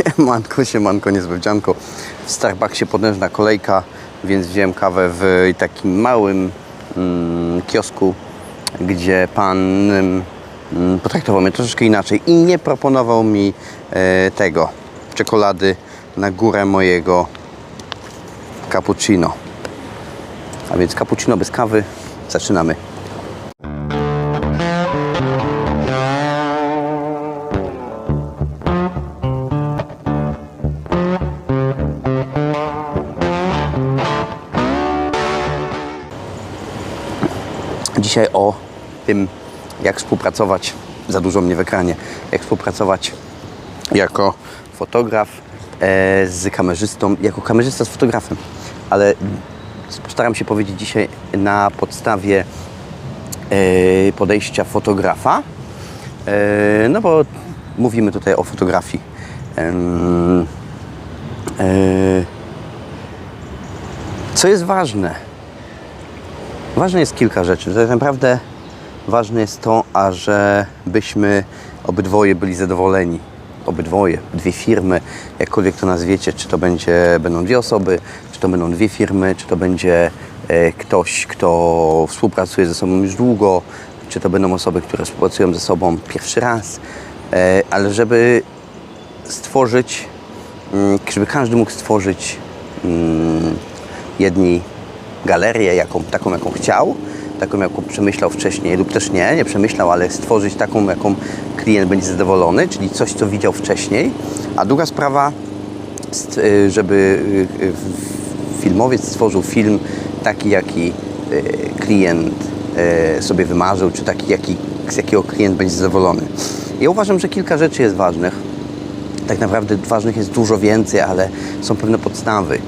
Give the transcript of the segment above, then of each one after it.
Siemanko, siemanko, niezbydzianko. W Starbucksie potężna kolejka, więc wziąłem kawę w takim małym mm, kiosku, gdzie pan mm, potraktował mnie troszeczkę inaczej i nie proponował mi e, tego, czekolady na górę mojego cappuccino. A więc cappuccino bez kawy, zaczynamy. Dzisiaj o tym, jak współpracować, za dużo mnie w ekranie, jak współpracować jako fotograf e, z kamerzystą, jako kamerzysta z fotografem. Ale postaram się powiedzieć dzisiaj na podstawie e, podejścia fotografa, e, no bo mówimy tutaj o fotografii. Co jest ważne? Ważne jest kilka rzeczy. Tak naprawdę ważne jest to, ażebyśmy obydwoje byli zadowoleni. Obydwoje, dwie firmy, jakkolwiek to nazwiecie, czy to będzie, będą dwie osoby, czy to będą dwie firmy, czy to będzie e, ktoś, kto współpracuje ze sobą już długo, czy to będą osoby, które współpracują ze sobą pierwszy raz, e, ale żeby stworzyć, mm, żeby każdy mógł stworzyć mm, jedni galerię, jaką, taką jaką chciał, taką jaką przemyślał wcześniej lub też nie, nie przemyślał, ale stworzyć taką, jaką klient będzie zadowolony, czyli coś, co widział wcześniej. A druga sprawa, y, żeby y, y, filmowiec stworzył film taki, jaki klient sobie wymarzył, czy taki, jaki, z jakiego klient będzie zadowolony. Ja uważam, że kilka rzeczy jest ważnych tak naprawdę ważnych jest dużo więcej, ale są pewne podstawy,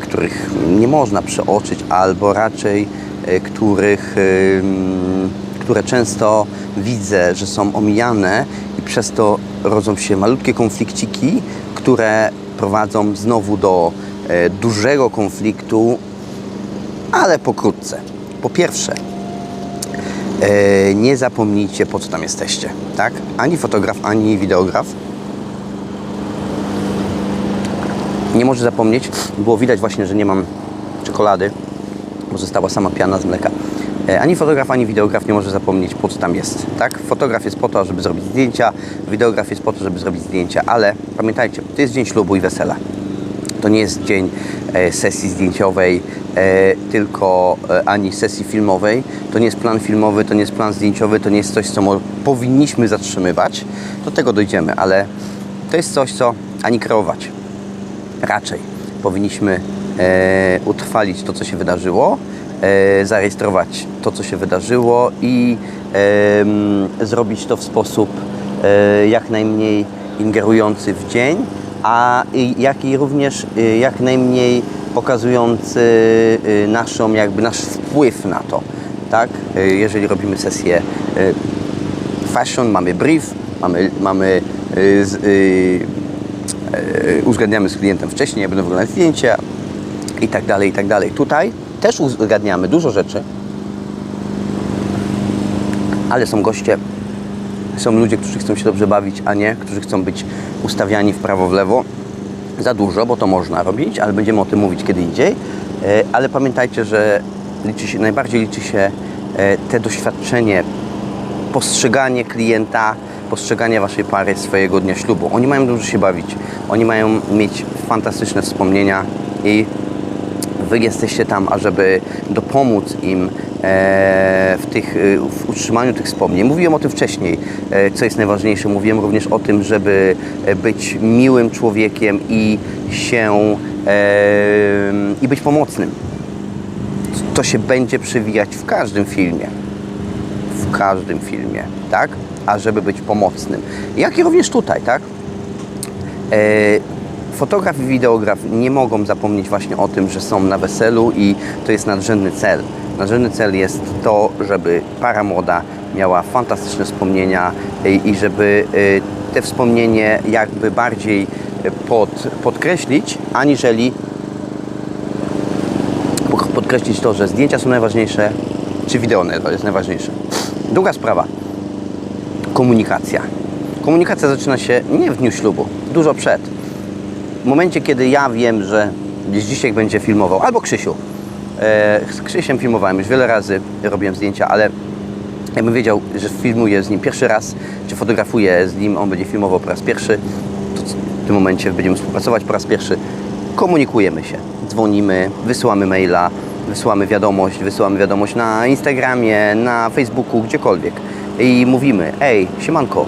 których nie można przeoczyć, albo raczej e, których, ym, które często widzę, że są omijane i przez to rodzą się malutkie konflikciki, które prowadzą znowu do e, dużego konfliktu, ale pokrótce. Po pierwsze, e, nie zapomnijcie po co tam jesteście, tak? Ani fotograf, ani wideograf nie może zapomnieć, było widać właśnie, że nie mam czekolady, bo została sama piana z mleka. E, Ani fotograf, ani wideograf nie może zapomnieć, po co tam jest. Tak? Fotograf jest po to, żeby zrobić zdjęcia, wideograf jest po to, żeby zrobić zdjęcia, ale pamiętajcie, to jest dzień ślubu i wesela. To nie jest dzień e, sesji zdjęciowej, e, tylko e, ani sesji filmowej. To nie jest plan filmowy, to nie jest plan zdjęciowy, to nie jest coś, co powinniśmy zatrzymywać. Do tego dojdziemy, ale to jest coś, co ani kreować raczej powinniśmy e, utrwalić to, co się wydarzyło, e, zarejestrować to, co się wydarzyło i e, zrobić to w sposób e, jak najmniej ingerujący w dzień, a jak i również e, jak najmniej pokazujący e, naszą, jakby nasz wpływ na to. Tak? E, jeżeli robimy sesję e, fashion, mamy brief, mamy, mamy e, e, uzgadniamy z klientem wcześniej, jak będą wyglądać zdjęcia i tak dalej, i tak dalej. Tutaj też uzgadniamy dużo rzeczy, ale są goście, są ludzie, którzy chcą się dobrze bawić, a nie, którzy chcą być ustawiani w prawo, w lewo. Za dużo, bo to można robić, ale będziemy o tym mówić kiedy indziej. E, Ale pamiętajcie, że liczy się, najbardziej liczy się e, te doświadczenie postrzeganie klienta, postrzeganie waszej pary swojego dnia ślubu. Oni mają dużo się bawić, oni mają mieć fantastyczne wspomnienia i wy jesteście tam, ażeby dopomóc im e, w, tych, e, w utrzymaniu tych wspomnień. Mówiłem o tym wcześniej, e, co jest najważniejsze. Mówiłem również o tym, żeby być miłym człowiekiem i się i być pomocnym. To się będzie przewijać w każdym filmie w każdym filmie, tak? A żeby być pomocnym. Jak i również tutaj, tak? E, fotograf i wideograf nie mogą zapomnieć właśnie o tym, że są na weselu i to jest nadrzędny cel. Nadrzędny cel jest to, żeby para młoda miała fantastyczne wspomnienia i, i żeby e, te wspomnienie jakby bardziej e, pod, podkreślić, aniżeli podkreślić to, że zdjęcia są najważniejsze, czy wideo jest najważniejsze. Druga sprawa. Komunikacja. Komunikacja zaczyna się nie w dniu ślubu, dużo przed. W momencie, kiedy ja wiem, że dzisiaj będzie filmował, albo Krzysiu. E, z Krzysiem filmowałem już wiele razy, robiłem zdjęcia, ale jakbym wiedział, że filmuję z nim pierwszy raz, czy fotografuję z nim, on będzie filmował po raz pierwszy, to w tym momencie będziemy współpracować po raz pierwszy. Komunikujemy się, dzwonimy, wysyłamy maila, wysyłamy wiadomość, wysyłamy wiadomość na Instagramie, na Facebooku, gdziekolwiek. I mówimy, ej, siemanko,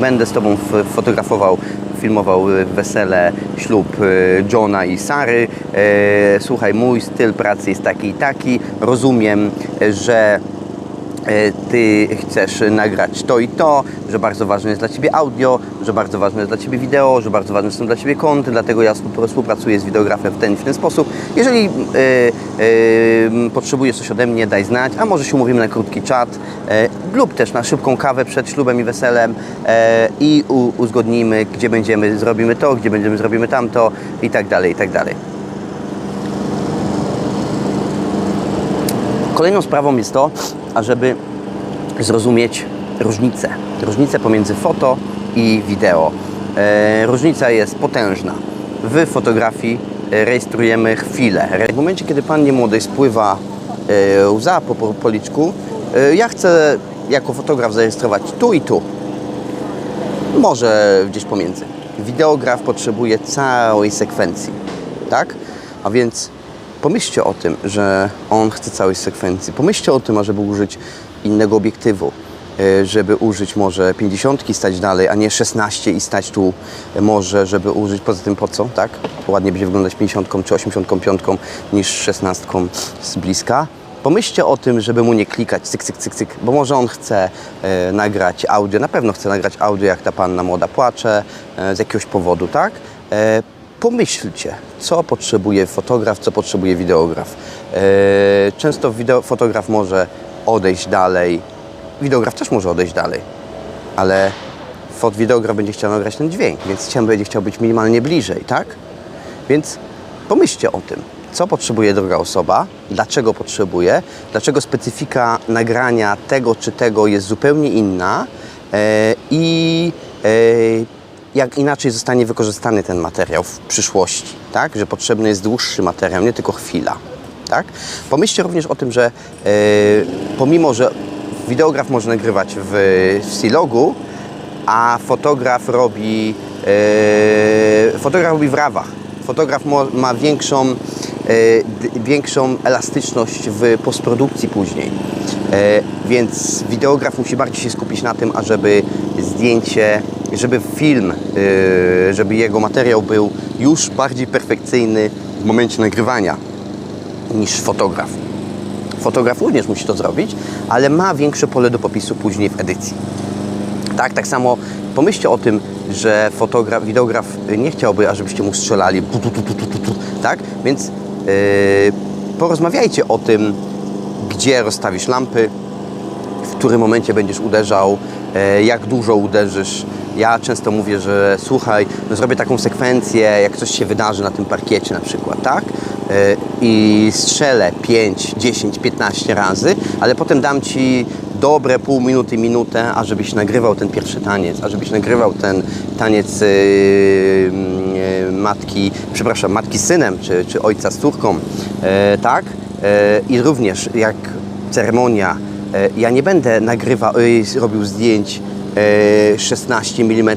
będę z Tobą fotografował, filmował y, wesele, ślub y, Johna i Sary. E, Słuchaj, mój styl pracy jest taki i taki. Rozumiem, że ty chcesz nagrać to i to, że bardzo ważne jest dla Ciebie audio, że bardzo ważne jest dla Ciebie wideo, że bardzo ważne są dla Ciebie kąty, dlatego ja współ- współpracuję z wideografem w ten w ten sposób. Jeżeli e, e, potrzebujesz coś ode mnie, daj znać, a może się umówimy na krótki czat e, lub też na szybką kawę przed ślubem i weselem e, i uzgodnimy, gdzie będziemy, zrobimy to, gdzie będziemy, zrobimy tamto i tak dalej, i tak dalej. Kolejną sprawą jest to, ażeby zrozumieć różnicę. Różnicę pomiędzy foto i wideo. E, różnica jest potężna. W fotografii rejestrujemy chwilę. W momencie, kiedy pannie młodej spływa e, łza po, po policzku, e, ja chcę jako fotograf zarejestrować tu i tu. Może gdzieś pomiędzy. Wideograf potrzebuje całej sekwencji, tak? A więc pomyślcie o tym, że on chce całej sekwencji. Pomyślcie o tym, ażeby użyć innego obiektywu, e, żeby użyć może 50 i stać dalej, a nie 16 i stać tu może, żeby użyć, poza tym po co, tak? Ładnie będzie wyglądać 50 czy 85 niż 16 z bliska. Pomyślcie o tym, żeby mu nie klikać cyk, cyk, cyk, cyk, bo może on chce e, nagrać audio, na pewno chce nagrać audio, jak ta panna młoda płacze e, z jakiegoś powodu, tak? Pomyślcie, co potrzebuje fotograf, co potrzebuje wideograf. E, często wideo, fotograf może odejść dalej, wideograf też może odejść dalej, ale wideograf będzie chciał nagrać ten dźwięk, więc chciał, będzie chciał być minimalnie bliżej, tak? Więc pomyślcie o tym, co potrzebuje druga osoba, dlaczego potrzebuje, dlaczego specyfika nagrania tego czy tego jest zupełnie inna e, i e, jak inaczej zostanie wykorzystany ten materiał w przyszłości, tak? Że potrzebny jest dłuższy materiał, nie tylko chwila, tak? Pomyślcie również o tym, że e, pomimo, że wideograf może nagrywać w, w Silogu, a fotograf robi, e, fotograf robi w rawach. Fotograf ma większą, d, większą elastyczność w postprodukcji później. E, więc wideograf musi bardziej się skupić na tym, ażeby zdjęcie, żeby film, e, żeby jego materiał był już bardziej perfekcyjny w momencie nagrywania niż fotograf. Fotograf również musi to zrobić, ale ma większe pole do popisu później w edycji. Tak, tak samo pomyślcie o tym, że fotograf, wideograf nie chciałby, ażebyście mu strzelali, tak? Więc yy, porozmawiajcie o tym, gdzie rozstawisz lampy, w którym momencie będziesz uderzał, jak dużo uderzysz. Ja często mówię, że słuchaj, no zrobię taką sekwencję, jak coś się wydarzy na tym parkiecie na przykład, tak? E, I strzelę 5, 10, 15 razy, ale potem dam Ci dobre pół minuty, minutę, ażebyś nagrywał ten pierwszy taniec, ażebyś nagrywał ten taniec yy, matki, przepraszam, matki z synem, czy, czy ojca z córką, e, tak? E, I również jak ceremonia. E, Ja nie będę nagrywał, e, robił zdjęć e, 16 mm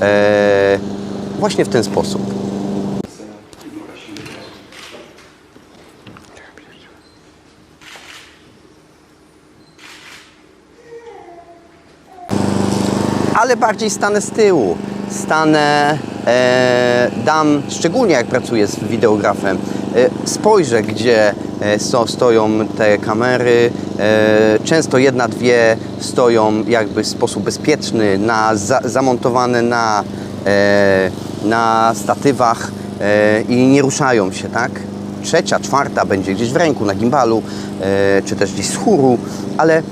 e, właśnie w ten sposób. ale bardziej stanę z tyłu. Stanę, e, dam, szczególnie jak pracuję z wideografem, e, spojrzę, gdzie e, so, stoją te kamery. E, często jedna, dwie stoją jakby w sposób bezpieczny, na, za, zamontowane na, e, na statywach e, i nie ruszają się, tak? Trzecia, czwarta będzie gdzieś w ręku, na gimbalu, e, czy też gdzieś z chóru, ale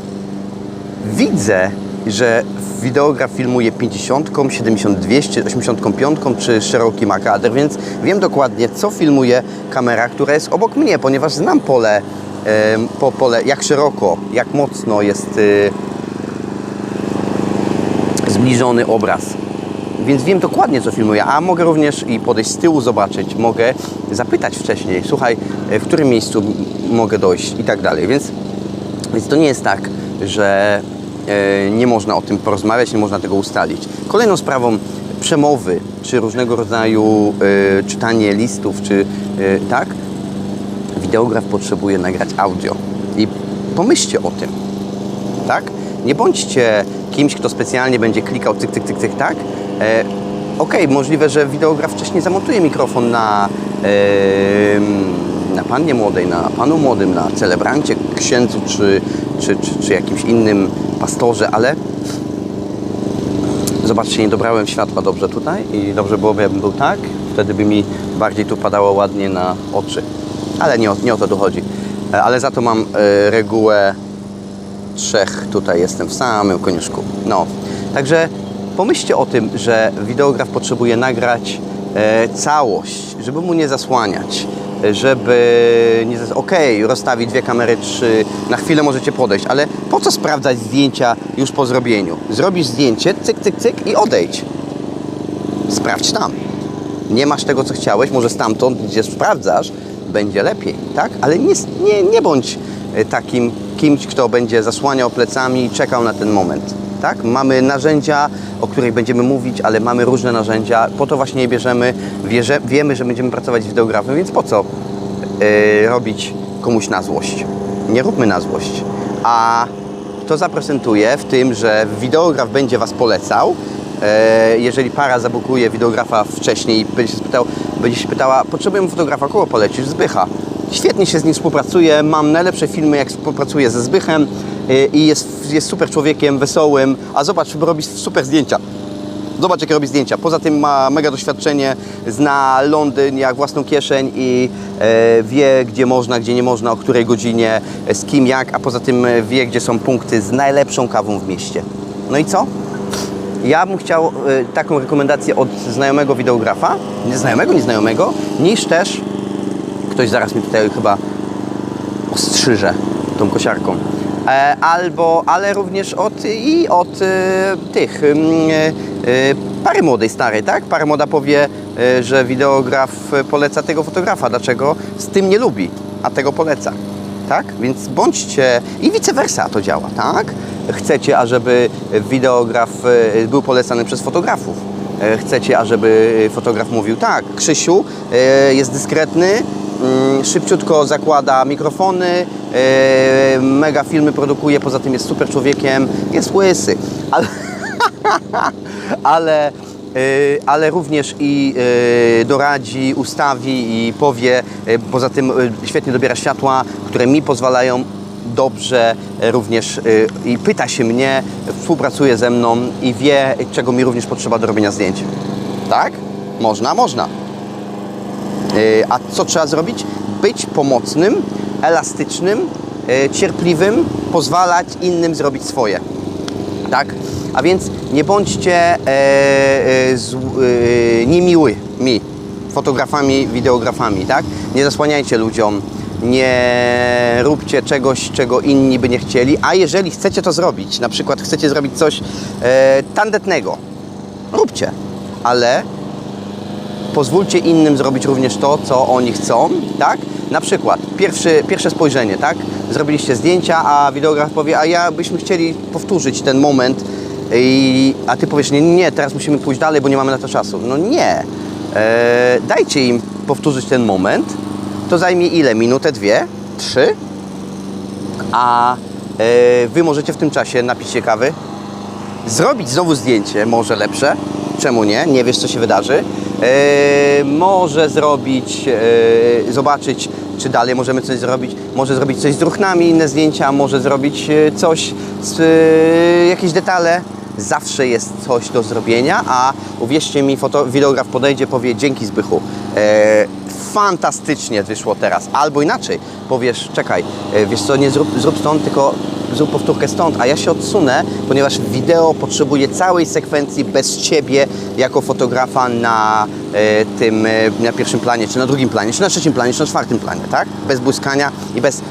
widzę, że wideograf filmuje 50, 72, 85 czy szeroki makader, więc wiem dokładnie, co filmuje kamera, która jest obok mnie, ponieważ znam pole, po pole jak szeroko, jak mocno jest y, zbliżony obraz. Więc wiem dokładnie, co filmuję, a mogę również i podejść z tyłu, zobaczyć, mogę zapytać wcześniej, słuchaj, e, w którym miejscu mogę dojść i tak dalej. Więc, więc to nie jest tak, że nie można o tym porozmawiać, nie można tego ustalić. Kolejną sprawą przemowy, czy różnego rodzaju e, czytanie listów, czy e, tak, wideograf potrzebuje nagrać audio. I pomyślcie o tym, tak? Nie bądźcie kimś, kto specjalnie będzie klikał cyk, cyk, cyk, cyk, tak? E, Okej, możliwe, że wideograf wcześniej zamontuje mikrofon na, e, na pannie młodej, na panu młodym, na celebrancie, księdzu czy, czy, czy, czy jakimś innym pastorze, ale Zobaczcie, nie dobrałem światła dobrze tutaj i dobrze byłoby, jakbym był tak. Wtedy by mi bardziej tu padało ładnie na oczy. Ale nie o, nie o to tu chodzi. Ale za to mam e, regułę trzech. Tutaj jestem w samym koniuszku. No, także pomyślcie o tym, że wideograf potrzebuje nagrać e, całość, żeby mu nie zasłaniać. Żeby nie zas... Okej, rozstawić dwie kamery, trzy, na chwilę możecie podejść, ale po co sprawdzać zdjęcia już po zrobieniu? Zrobisz zdjęcie, cyk, cyk, cyk i odejdź. Sprawdź tam. Nie masz tego, co chciałeś, może stamtąd, gdzie sprawdzasz, będzie lepiej, tak? Ale nie, nie, nie bądź e, takim kimś, kto będzie zasłaniał plecami i czekał na ten moment, tak? Mamy narzędzia, o których będziemy mówić, ale mamy różne narzędzia, po to właśnie je bierzemy, wierze, wiemy, że będziemy pracować z wideografem, więc po co e, robić komuś na złość? Nie róbmy na złość. A to zaprezentuje w tym, że wideograf będzie Was polecał, E, jeżeli para zabukuje wideografa wcześniej i będzie się, spytał, będzie się pytała, potrzebujemy fotografa, kogo polecisz? Zbycha. Świetnie się z nim współpracuje, mam najlepsze filmy, jak współpracuję ze Zbychem e, i jest, jest super człowiekiem, wesołym, a zobacz, robi super zdjęcia. Zobacz, jakie robi zdjęcia. Poza tym ma mega doświadczenie, zna Londyn jak własną kieszeń i e, wie, gdzie można, gdzie nie można, o której godzinie, e, z kim, jak, a poza tym e, wie, gdzie są punkty z najlepszą kawą w mieście. No i co? Ja bym chciał y, taką rekomendację od znajomego wideografa, nie znajomego, nieznajomego, niż też ktoś zaraz mi tutaj chyba ostrzyże tą kosiarką. E, albo, ale również od i od y, tych y, y, pary młodej, starej, tak? Para młoda powie, że wideograf poleca tego fotografa. Dlaczego? Z tym nie lubi, a tego poleca. Tak? Więc bądźcie i vice versa to działa, tak? Chcecie, ażeby wideograf był polecany przez fotografów. E, Chcecie, ażeby fotograf mówił tak, Krzysiu e, jest dyskretny, mm, szybciutko zakłada mikrofony, e, mega filmy produkuje, poza tym jest super człowiekiem, jest łysy. Ale, ale, ale również i doradzi, ustawi i powie, poza tym świetnie dobiera światła, które mi pozwalają dobrze e, również e, i pyta się mnie, współpracuje ze mną i wie, czego mi również potrzeba do robienia zdjęć. Tak? Można, można. E, A co trzeba zrobić? Być pomocnym, elastycznym, cierpliwym, pozwalać innym zrobić swoje. Tak? A więc nie bądźcie niemiły mi, fotografami, wideografami, tak? Nie zasłaniajcie ludziom, nie róbcie czegoś, czego inni by nie chcieli, a jeżeli chcecie to zrobić, na przykład chcecie zrobić coś e, tandetnego, róbcie, ale pozwólcie innym zrobić również to, co oni chcą, tak? Na przykład pierwszy, pierwsze spojrzenie, tak? Zrobiliście zdjęcia, a wideograf powie, a ja byśmy chcieli powtórzyć ten moment, i, a ty powiesz, nie, nie, teraz musimy pójść dalej, bo nie mamy na to czasu. No nie. E, dajcie im powtórzyć ten moment. To zajmie ile? Minutę, dwie, trzy? A e, wy możecie w tym czasie napić się kawy, zrobić znowu zdjęcie, może lepsze, czemu nie, nie wiesz co się wydarzy. E, może zrobić, e, zobaczyć czy dalej możemy coś zrobić, może zrobić coś z druchnami, inne zdjęcia, może zrobić coś, z, e, jakieś detale. Zawsze jest coś do zrobienia, a uwierzcie mi, foto, wideograf podejdzie, powie dzięki Zbychu. E, fantastycznie wyszło teraz. Albo inaczej, powiesz, czekaj, e, wiesz co, nie zrób, zrób stąd, tylko zrób powtórkę stąd, a ja się odsunę, ponieważ wideo potrzebuje całej sekwencji bez Ciebie jako fotografa na e, tym, e, na pierwszym planie, czy na drugim planie, czy na trzecim planie, czy na czwartym planie, tak? Bez błyskania i bez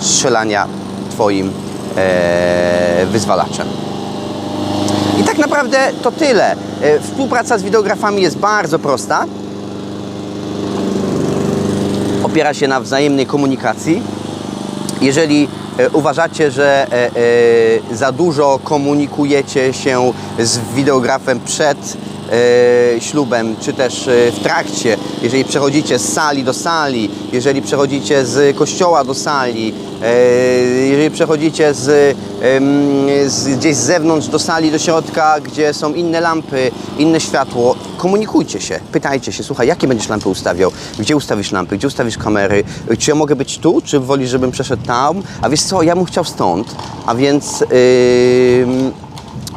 strzelania Twoim e, wyzwalaczem. I tak naprawdę to tyle. E, Współpraca z wideografami jest bardzo prosta. Opiera się na wzajemnej komunikacji. Jeżeli e, uważacie, że e, e, za dużo komunikujecie się z wideografem przed ślubem, czy też e, w trakcie, jeżeli przechodzicie z sali do sali, jeżeli przechodzicie z kościoła do sali, e, jeżeli przechodzicie z, z, gdzieś z zewnątrz do sali, do środka, gdzie są inne lampy, inne światło, komunikujcie się, pytajcie się, słuchaj, jakie będziesz lampy ustawiał, gdzie ustawisz lampy, gdzie ustawisz kamery, czy ja mogę być tu, czy wolisz, żebym przeszedł tam, a wiesz co, ja bym chciał stąd, a więc... ym,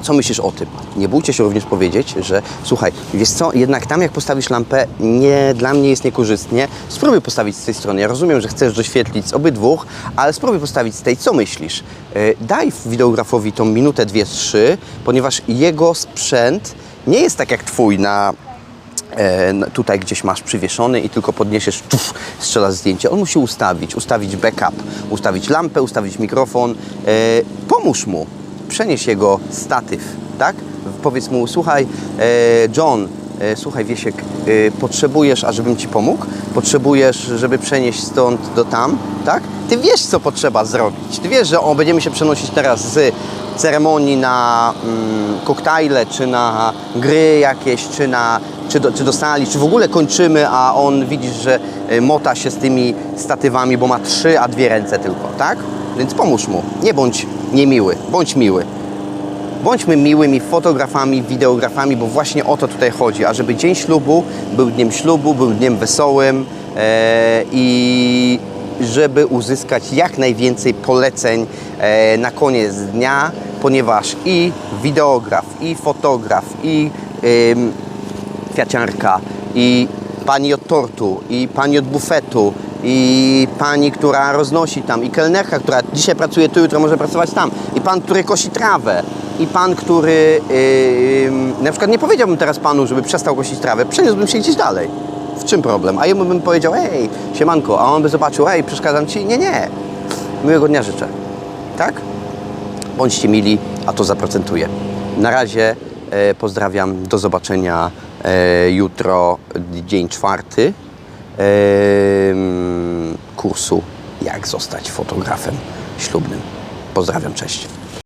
co myślisz o tym? Nie bójcie się również powiedzieć, że słuchaj, wiesz co, jednak tam jak postawisz lampę, nie, dla mnie jest niekorzystnie. Spróbuj postawić z tej strony. Ja rozumiem, że chcesz doświetlić z obydwóch, ale spróbuj postawić z tej. Co myślisz? E, Daj wideografowi tą minutę, dwie, trzy, ponieważ jego sprzęt nie jest tak jak twój na e, tutaj gdzieś masz przywieszony i tylko podniesiesz, tuf, strzelasz zdjęcie. On musi ustawić, ustawić backup, ustawić lampę, ustawić mikrofon. E, pomóż mu, przenieś jego statyw, tak? Powiedz mu, słuchaj, e, John, e, słuchaj Wiesiek, e, potrzebujesz, a żebym Ci pomógł? Potrzebujesz, żeby przenieść stąd do tam, tak? Ty wiesz, co potrzeba zrobić. Ty wiesz, że o, będziemy się przenosić teraz z ceremonii na mm, koktajle, czy na gry jakieś, czy, na, czy, do, czy do sali, czy w ogóle kończymy, a on widzisz, że mota się z tymi statywami, bo ma trzy, a dwie ręce tylko, tak? Więc pomóż mu. Nie bądź niemiły, bądź miły. Bądźmy miłymi fotografami, wideografami, bo właśnie o to tutaj chodzi, a żeby dzień ślubu był dniem ślubu, był dniem wesołym e, i żeby uzyskać jak najwięcej poleceń e, na koniec dnia, ponieważ i wideograf, i fotograf, i ym, kwiaciarka, i pani od tortu, i pani od bufetu, i pani, która roznosi tam, i kelnerka, która dzisiaj pracuje tu, jutro może pracować tam, i pan, który kosi trawę, i pan, który yy, na przykład nie powiedziałbym teraz panu, żeby przestał kosić trawę, przeniósłbym się gdzieś dalej. W czym problem? A jemu bym powiedział, ej, siemanko, a on by zobaczył, ej, przeszkadzam ci? Nie, nie. Miłego dnia życzę. Tak? Bądźcie mili, a to zaprocentuje. Na razie e, pozdrawiam, do zobaczenia e, jutro, dzień czwarty kursu Jak zostać fotografem ślubnym. Pozdrawiam, cześć.